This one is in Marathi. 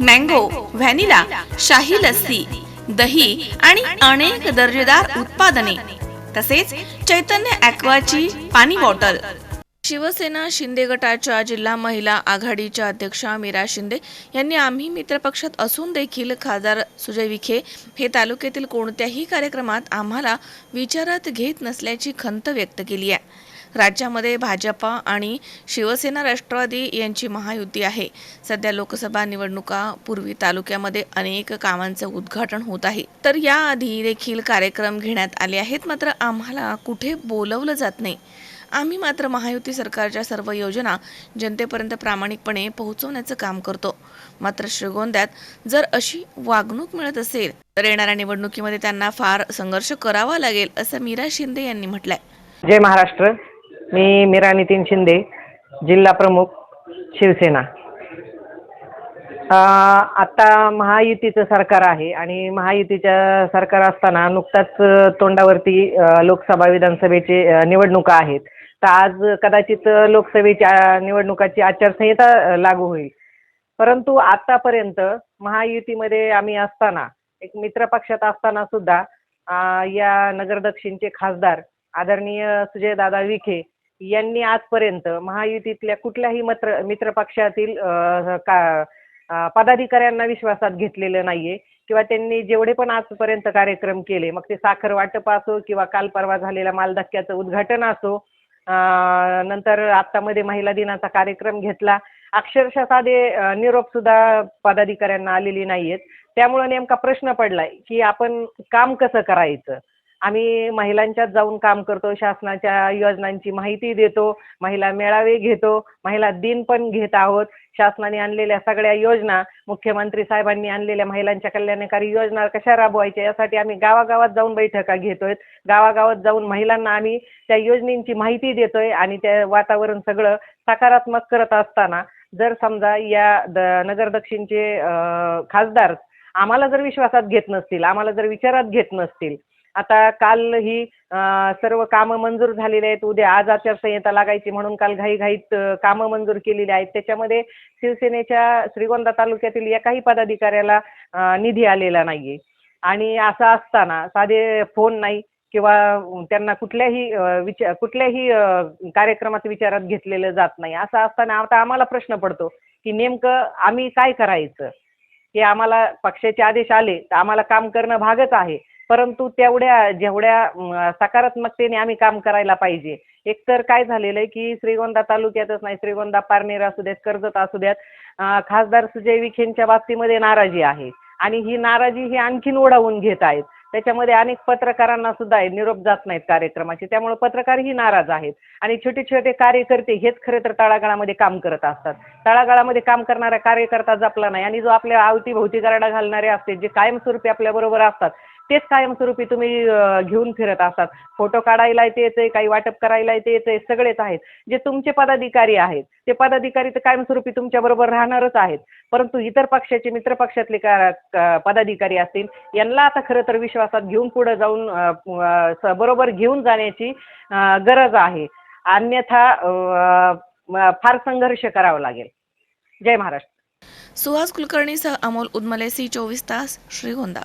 मँगो व्हॅनिला शाही लस्सी दही आणि अनेक दर्जेदार उत्पादने तसेच चैतन्य ॲक्वाची पाणी बॉटल. शिवसेना शिंदे गटाच्या जिल्हा महिला आघाडीच्या अध्यक्षा मीरा शिंदे यांनी आम्ही मित्रपक्षात असून देखील खासदार सुजय विखे हे तालुक्यातील कोणत्याही कार्यक्रमात आम्हाला विचारात घेत नसल्याची खंत व्यक्त केली आहे. राज्यामध्ये भाजपा आणि शिवसेना राष्ट्रवादी यांची महायुती आहे. सध्या लोकसभा निवडणुका पूर्वी तालुक्यामध्ये अनेक कामांचं उद्घाटन होत आहे. तर याआधी देखील कार्यक्रम घेण्यात आले आहेत मात्र आम्हाला कुठे बोलवलं जात नाही. आम्ही मात्र महायुती सरकारच्या सर्व योजना जनतेपर्यंत प्रामाणिकपणे पोहोचवण्याचं काम करतो. मात्र श्रीगोंद्यात जर अशी वागणूक मिळत असेल तर येणाऱ्या निवडणुकीमध्ये त्यांना फार संघर्ष करावा लागेल असं मीरा शिंदे यांनी म्हटलंय. जय महाराष्ट्र. मी मीरा नितीन शिंदे जिल्हा प्रमुख शिवसेना. आता महायुतीचं सरकार आहे आणि महायुतीच्या सरकार असताना नुकताच तोंडावरती लोकसभा विधानसभेचे निवडणुका आहेत. तर आज कदाचित लोकसभेच्या निवडणुकाची आचारसंहिता लागू होईल. परंतु आतापर्यंत महायुतीमध्ये आम्ही असताना एक मित्र पक्षात असताना सुद्धा या नगर दक्षिणचे खासदार आदरणीय सुजयदादा विखे यांनी आजपर्यंत महायुतीतल्या कुठल्याही मित्र मित्रपक्षातील का पदाधिकाऱ्यांना विश्वासात घेतलेलं नाहीये किंवा त्यांनी जेवढे पण आजपर्यंत कार्यक्रम केले मग ते साखर वाटप असो किंवा काल परवा झालेल्या मालधक्क्याचं उद्घाटन असो नंतर आत्तामध्ये महिला दिनाचा कार्यक्रम घेतला अक्षरशः साधे निरोप सुद्धा पदाधिकाऱ्यांना आलेली नाहीयेत. त्यामुळे नेमका प्रश्न पडलाय की आपण काम कसं करायचं? आम्ही महिलांच्यात जाऊन काम करतो शासनाच्या योजनांची माहिती देतो महिला मेळावे घेतो महिला दिन पण घेत आहोत. शासनाने आणलेल्या सगळ्या योजना मुख्यमंत्री साहेबांनी आणलेल्या महिलांच्या कल्याणकारी योजना कशा राबवायच्या यासाठी आम्ही गावागावात जाऊन बैठका घेतोय गावागावात जाऊन महिलांना आम्ही त्या योजनेची माहिती देतोय आणि त्या वातावरण सगळं सकारात्मक करत असताना जर समजा या द नगर दक्षिणचे खासदार आम्हाला जर विश्वासात घेत नसतील आम्हाला जर विचारात घेत नसतील आता काल ही सर्व कामं मंजूर झालेले आहेत. उद्या आज आचारसंहिता लागायची म्हणून काल घाईघाईत कामं मंजूर केलेली आहेत. त्याच्यामध्ये शिवसेनेच्या श्रीगोंदा तालुक्यातील एकाही पदाधिकाऱ्याला निधी आलेला नाहीये. आणि असं असताना साधे फोन नाही किंवा त्यांना कुठल्याही विचार कुठल्याही कार्यक्रमात विचारात घेतलेलं जात नाही. असं असताना आता आम्हाला प्रश्न पडतो की नेमकं आम्ही काय करायचं? की आम्हाला पक्षाचे आदेश आले तर आम्हाला काम करणं भागच आहे. परंतु तेवढ्या जेवढ्या सकारात्मकतेने आम्ही काम करायला पाहिजे. एकतर काय झालेलं आहे की श्रीगोंदा तालुक्यातच नाही श्रीगोंदा पारनेर असू देत कर्जत असू द्यात खासदार सुजय विखेंच्या बाबतीमध्ये नाराजी आहे. आणि ही नाराजी ही आणखीन ओढावून घेत आहेत. त्याच्यामध्ये अनेक पत्रकारांना सुद्धा निरोप जात नाहीत कार्यक्रमाचे. त्यामुळे पत्रकारही नाराज आहेत. आणि छोटे छोटे कार्यकर्ते हेच खरे तर तळागाळामध्ये काम करत असतात. तळागाळामध्ये काम करणारा कार्यकर्ता जपला नाही. आणि जो आपल्या अवतीभोवती गारडा घालणारे असते जे कायमस्वरूपी आपल्याबरोबर असतात तेच कायमस्वरूपी तुम्ही घेऊन फिरत असतात फोटो काढायला येते काही वाटप करायला येते येते सगळेच आहेत. जे तुमचे पदाधिकारी आहेत ते पदाधिकारी तर कायमस्वरूपी तुमच्याबरोबर राहणारच आहेत. परंतु इतर पक्षाचे मित्र पक्षातले का पदाधिकारी असतील यांना आता खरं तर विश्वासात घेऊन पुढे जाऊन स- बरोबर घेऊन जाण्याची गरज आहे. अन्यथा फार संघर्ष करावा लागेल. जय महाराष्ट्र. सुहास कुलकर्णीसह अमोल उदमले सी चोवीस तास श्रीगोंदा.